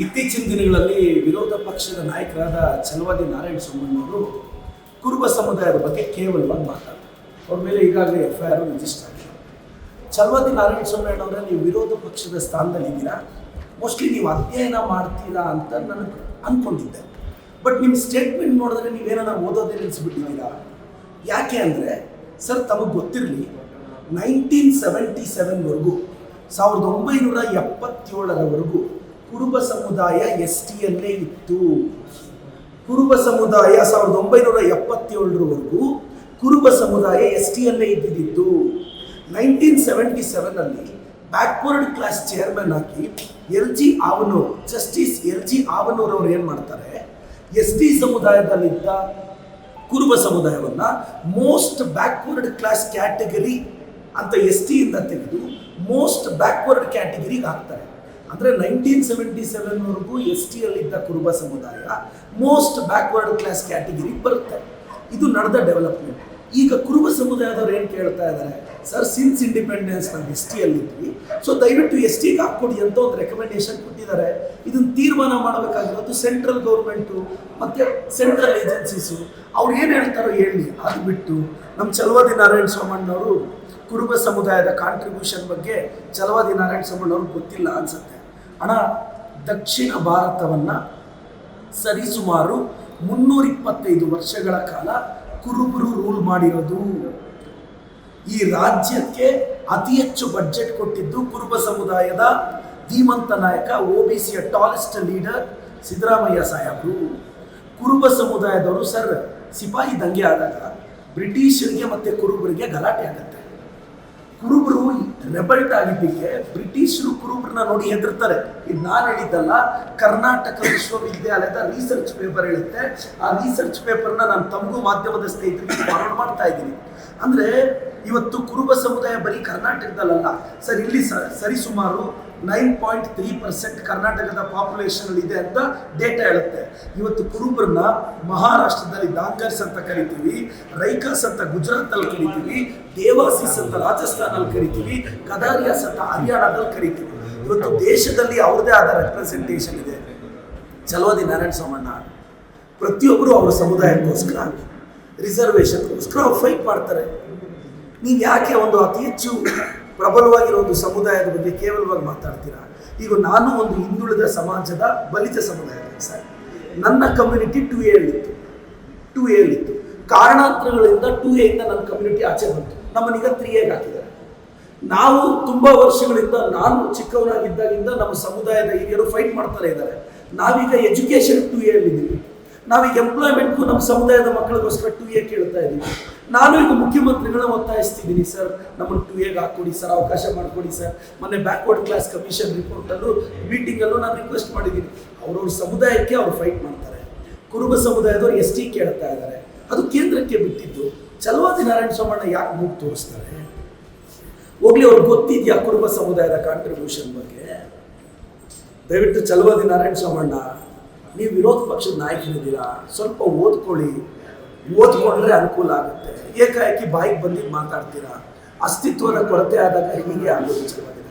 ಇತ್ತೀಚಿನ ದಿನಗಳಲ್ಲಿ ವಿರೋಧ ಪಕ್ಷದ ನಾಯಕರಾದ ಚಲವಾದಿ ನಾರಾಯಣ ಸ್ವಾಮಿಯವರು ಕುರುಬ ಸಮುದಾಯದ ಬಗ್ಗೆ ಕೇವಲವಾಗಿ ಮಾತಾಡ್ತಾರೆ. ಅವ್ರ ಮೇಲೆ ಈಗಾಗಲೇ ಎಫ್ ಐ ಆರ್ ರಿಜಿಸ್ಟರ್ ಆಗಿದೆ. ಚಲವಾದಿ ನಾರಾಯಣ ಸ್ವಾಮಿ ನೀವು ವಿರೋಧ ಪಕ್ಷದ ಸ್ಥಾನದಲ್ಲಿ ಇದ್ದೀರಾ? ಮೋಸ್ಟ್ಲಿ ನೀವು ಅಧ್ಯಯನ ಮಾಡ್ತೀರಾ ಅಂತ ನನಗೆ ಅಂದ್ಕೊಂಡಿದ್ದೆ ಬಟ್ ನಿಮ್ಮ ಸ್ಟೇಟ್ಮೆಂಟ್ ನೋಡಿದ್ರೆ ನೀವೇನ ಓದೋದೇ ನಿಲ್ಲಿಸ್ಬಿಟ್ಟಿದ್ದೀರಾ? ಯಾಕೆ ಅಂದರೆ ಸರ್ ತಮಗೆ ಗೊತ್ತಿರಲಿ ನೈನ್ಟೀನ್ ಸೆವೆಂಟಿ ಸೆವೆನ್ವರೆಗೂ ಸಾವಿರದ ಒಂಬೈನೂರ ಎಪ್ಪತ್ತೇಳರವರೆಗೂ ಕುರುಬ ಸಮುದಾಯ ಎಸ್ ಟಿಯಲ್ಲೇ ಇತ್ತು. ಕುರುಬ ಸಮುದಾಯ ಸಾವಿರದ ಒಂಬೈನೂರ ಎಪ್ಪತ್ತೇಳರವರೆಗೂ ಕುರುಬ ಸಮುದಾಯ ಎಸ್ ಟಿಯಲ್ಲೇ ಇದ್ದಿದ್ದು. ನೈನ್ಟೀನ್ ಸೆವೆಂಟಿ ಸೆವೆನಲ್ಲಿ ಬ್ಯಾಕ್ವರ್ಡ್ ಕ್ಲಾಸ್ ಚೇರ್ಮನ್ ಆಗಿ L G Havanur, justice L G Havanur ಅವರು ಏನು ಮಾಡ್ತಾರೆ? ಎಸ್ ಟಿ ಸಮುದಾಯದಲ್ಲಿದ್ದ ಕುರುಬ ಸಮುದಾಯವನ್ನ ಮೋಸ್ಟ್ ಬ್ಯಾಕ್ವರ್ಡ್ ಕ್ಲಾಸ್ ಕ್ಯಾಟಗರಿ ಅಂತ ಎಸ್ ಟಿಯಿಂದ ತೆಗೆದು ಮೋಸ್ಟ್ ಬ್ಯಾಕ್ವರ್ಡ್ ಕ್ಯಾಟಗರಿಗೆ ಹಾಕ್ತಾರೆ. ಅಂದರೆ ನೈನ್ಟೀನ್ ಸೆವೆಂಟಿ ಸೆವೆನ್ವರೆಗೂ ಎಸ್ ಟಿಯಲ್ಲಿದ್ದ ಕುರುಬ ಸಮುದಾಯ ಮೋಸ್ಟ್ ಬ್ಯಾಕ್ವರ್ಡ್ ಕ್ಲಾಸ್ ಕ್ಯಾಟಗರಿಗೆ ಬರುತ್ತೆ. ಇದು ನಡೆದ ಡೆವಲಪ್ಮೆಂಟ್ ಈಗ ಕುರುಬ ಸಮುದಾಯದವ್ರು ಏನು ಕೇಳ್ತಾ ಇದ್ದಾರೆ ಸರ್ ಸಿನ್ಸ್ ಇಂಡಿಪೆಂಡೆನ್ಸ್ ನಾವು ಎಸ್ ಟಿಯಲ್ಲಿದ್ವಿ ಸೊ ದಯವಿಟ್ಟು ಎಸ್ ಟಿಗೆ ಹಾಕ್ಕೊಡಿ ಅಂತ ಒಂದು ರೆಕಮೆಂಡೇಶನ್ ಕೊಟ್ಟಿದ್ದಾರೆ. ಇದನ್ನು ತೀರ್ಮಾನ ಮಾಡಬೇಕಾಗಿರೋದು ಸೆಂಟ್ರಲ್ ಗೌರ್ಮೆಂಟು ಮತ್ತು ಸೆಂಟ್ರಲ್ ಏಜೆನ್ಸೀಸು ಅವ್ರು ಏನು ಹೇಳ್ತಾರೋ ಹೇಳಿ. ಅದು ಬಿಟ್ಟು ನಮ್ಮ ಚಲವಾದಿ ನಾರಾಯಣ ಸೋಮಣ್ಣವರು ಕುರುಬ ಸಮುದಾಯದ ಕಾಂಟ್ರಿಬ್ಯೂಷನ್ ಬಗ್ಗೆ ಚಲವಾದಿ ನಾರಾಯಣ ಸೋಮಣ್ಣವ್ರಿಗೆ ಗೊತ್ತಿಲ್ಲ ಅನ್ಸುತ್ತೆ. ಹಣ ದಕ್ಷಿಣ ಭಾರತವನ್ನು ಸರಿಸುಮಾರು ಮುನ್ನೂರಿಪ್ಪತ್ತೈದು ವರ್ಷಗಳ ಕಾಲ ಕುರುಬರು ರೂಲ್ ಮಾಡಿರೋದು. ಈ ರಾಜ್ಯಕ್ಕೆ ಅತಿ ಹೆಚ್ಚು ಬಜೆಟ್ ಕೊಟ್ಟಿದ್ದು ಕುರುಬ ಸಮುದಾಯದ ಧೀಮಂತ ನಾಯಕ ಒ ಬಿ ಸಿಯ ಟಾಲೆಸ್ಟ್ ಲೀಡರ್ ಸಿದ್ದರಾಮಯ್ಯ ಸಾಹೇಬರು. ಕುರುಬ ಸಮುದಾಯದವರು ಸರ್, ಸಿಪಾಯಿ ದಂಗೆ ಆದಾಗ ಬ್ರಿಟಿಷರಿಗೆ ಮತ್ತು ಕುರುಬರಿಗೆ ಗಲಾಟೆ ಆಗುತ್ತೆ. ಕುರುಬರು ರೆಬಲ್ಟ್ ಆಗಿದ್ದಕ್ಕೆ ಬ್ರಿಟಿಷರು ಕುರುಬರನ್ನ ನೋಡಿ ಹೆದರ್ತಾರೆ. ಇದು ನಾನು ಹೇಳಿದ್ದಲ್ಲ, ಕರ್ನಾಟಕ ವಿಶ್ವವಿದ್ಯಾಲಯದ ರಿಸರ್ಚ್ ಪೇಪರ್ ಹೇಳುತ್ತೆ. ಆ ರಿಸರ್ಚ್ ಪೇಪರ್ನ ನಾನು ತಮಗೂ ಮಾಧ್ಯಮದ ಸ್ನೇಹಿತರಿಗೆ ಫಾರ್ವರ್ಡ್ ಮಾಡ್ತಾ ಇದ್ದೀನಿ. ಅಂದರೆ, ಇವತ್ತು ಕುರುಬ ಸಮುದಾಯ ಬರೀ ಕರ್ನಾಟಕದಲ್ಲ ಸರ್, ಇಲ್ಲಿ ಸ, ಸರಿಸುಮಾರು ನೈನ್ ಪಾಯಿಂಟ್ ತ್ರೀ ಪರ್ಸೆಂಟ್ ಕರ್ನಾಟಕದ ಪಾಪ್ಯುಲೇಷನ್ ಇದೆ ಅಂತ ಡೇಟಾ ಹೇಳುತ್ತೆ. ಇವತ್ತು ಕುರುಬರನ್ನ ಮಹಾರಾಷ್ಟ್ರದಲ್ಲಿ ದಾಂಗರ್ಸ್ ಅಂತ ಕರಿತೀವಿ, ರೈಕಾಸ್ ಅಂತ ಗುಜರಾತಲ್ಲಿ ಕರಿತೀವಿ, ದೇವಾಸಿಸ್ ಅಂತ ರಾಜಸ್ಥಾನಲ್ಲಿ ಕರಿತೀವಿ, ಕದಾರಿಯಾಸ್ ಅಂತ ಹರಿಯಾಣದಲ್ಲಿ ಕರಿತೀವಿ. ಇವತ್ತು ದೇಶದಲ್ಲಿ ಅವ್ರದೇ ಆದ ರೆಪ್ರೆಸೆಂಟೇಷನ್ ಇದೆ. ಚಲೋದಿ ನಾರಾಯಣ ಸೋಮಣ್ಣ. ಪ್ರತಿಯೊಬ್ಬರು ಅವರ ಸಮುದಾಯಕ್ಕೋಸ್ಕರ ರಿಸರ್ವೇಷನ್ಗೋಸ್ಕರ ಅವ್ರು ಫೈಟ್ ಮಾಡ್ತಾರೆ. ನೀವು ಯಾಕೆ ಒಂದು ಅತಿ ಹೆಚ್ಚು ಪ್ರಬಲವಾಗಿರೋ ಒಂದು ಸಮುದಾಯದ ಬಗ್ಗೆ ಕೇವಲವಾಗಿ ಮಾತಾಡ್ತೀರಾ? ಈಗ ನಾನು ಒಂದು ಹಿಂದುಳಿದ ಸಮಾಜದ ಬಲಿತ ಸಮುದಾಯದ ಸರ್. ನನ್ನ ಕಮ್ಯುನಿಟಿ ಟು ಏಳಿತ್ತು ಟು ಏಳಿತ್ತು ಕಾರಣಾಂತರಗಳಿಂದ ಟು ಎಯಿಂದ ನನ್ನ ಕಮ್ಯುನಿಟಿ ಆಚೆ ಬಂತು. ನಮ್ಮನ್ನೀಗ ತ್ರೀ ಎಗೆ ಹಾಕಿದ್ದಾರೆ. ನಾವು ತುಂಬ ವರ್ಷಗಳಿಂದ ನಾನು ಚಿಕ್ಕವನಾಗಿದ್ದಾಗಿಂದ ನಮ್ಮ ಸಮುದಾಯದ ಹಿರಿಯರು ಫೈಟ್ ಮಾಡ್ತಾರೆ ಇದ್ದಾರೆ. ನಾವೀಗ ಎಜುಕೇಷನ್ ಟು ಎಲ್ಲಿದ್ದೀವಿ ನಾವೀಗ ಎಂಪ್ಲಾಯ್ಮೆಂಟ್ಗೂ ನಮ್ಮ ಸಮುದಾಯದ ಮಕ್ಕಳಿಗೋಸ್ಕರ ಟು ಎ ಕೇಳ್ತಾ ಇದ್ದೀವಿ ನಾನು ಈಗ ಮುಖ್ಯಮಂತ್ರಿಗಳನ್ನ ಒತ್ತಾಯಿಸ್ತಿದ್ದೀನಿ ಸರ್ ನಮ್ಮನ್ನು ಟು ಎಗೆ ಹಾಕ್ಕೊಡಿ ಸರ್ ಅವಕಾಶ ಮಾಡಿಕೊಡಿ ಸರ್ ಮೊನ್ನೆ ಬ್ಯಾಕ್ವರ್ಡ್ ಕ್ಲಾಸ್ ಕಮಿಷನ್ ರಿಪೋರ್ಟಲ್ಲೂ ಮೀಟಿಂಗಲ್ಲೂ ನಾನು ರಿಕ್ವೆಸ್ಟ್ ಮಾಡಿದ್ದೀನಿ. ಅವ್ರವ್ರ ಸಮುದಾಯಕ್ಕೆ ಅವ್ರು ಫೈಟ್ ಮಾಡ್ತಾರೆ. ಕುರುಬ ಸಮುದಾಯದವ್ರು ಎಸ್ ಟಿ ಕೇಳ್ತಾ ಇದ್ದಾರೆ. ಅದು ಕೇಂದ್ರಕ್ಕೆ ಬಿಟ್ಟಿದ್ದು. ಚಲವಾದಿ ನಾರಾಯಣ ಸ್ವಾಮಣ್ಣ ಯಾಕೆ ಮೂಗು ತೋರಿಸ್ತಾರೆ? ಹೋಗ್ಲಿ, ಅವ್ರಿಗೆ ಗೊತ್ತಿದೆಯಾ ಕುರುಬ ಸಮುದಾಯದ ಕಾಂಟ್ರಿಬ್ಯೂಷನ್ ಬಗ್ಗೆ? ದಯವಿಟ್ಟು ಚಲವಾದಿ ನಾರಾಯಣ ಸೋಮಣ್ಣ. ನೀವು ವಿರೋಧ ಪಕ್ಷದ ನಾಯಕರಿದ್ದೀರಾ? ಸ್ವಲ್ಪ ಓದ್ಕೊಳ್ಳಿ. ಓದ್ಕೊಂಡ್ರೆ ಅನುಕೂಲ ಆಗುತ್ತೆ. ಏಕಾಏಕಿ ಬಾಯಿಗೆ ಬಂದಿದ್ದು ಮಾತಾಡ್ತೀರಾ? ಅಸ್ತಿತ್ವದ ಕೊರತೆ ಆದಾಗ ಹೀಗೆ ಚಲವಾದಿ